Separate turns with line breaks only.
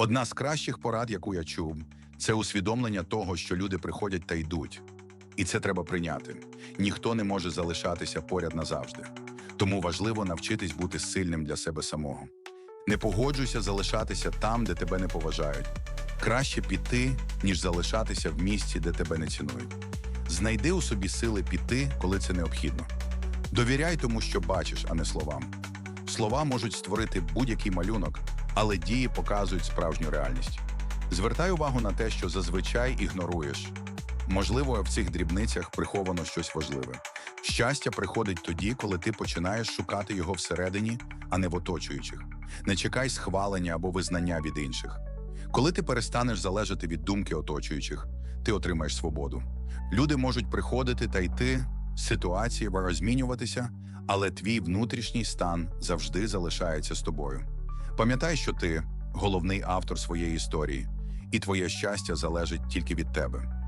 Одна з кращих порад, яку я чув, це усвідомлення того, що люди приходять та йдуть. І це треба прийняти. Ніхто не може залишатися поряд назавжди. Тому важливо навчитись бути сильним для себе самого. Не погоджуйся залишатися там, де тебе не поважають. Краще піти, ніж залишатися в місці, де тебе не цінують. Знайди у собі сили піти, коли це необхідно. Довіряй тому, що бачиш, а не словам. Слова можуть створити будь-який малюнок, але дії показують справжню реальність. Звертай увагу на те, що зазвичай ігноруєш. Можливо, в цих дрібницях приховано щось важливе. Щастя приходить тоді, коли ти починаєш шукати його всередині, а не в оточуючих. Не чекай схвалення або визнання від інших. Коли ти перестанеш залежати від думки оточуючих, ти отримаєш свободу. Люди можуть приходити та йти, ситуації розмінюватися, але твій внутрішній стан завжди залишається з тобою. Пам'ятай, що ти головний автор своєї історії, і твоє щастя залежить тільки від тебе.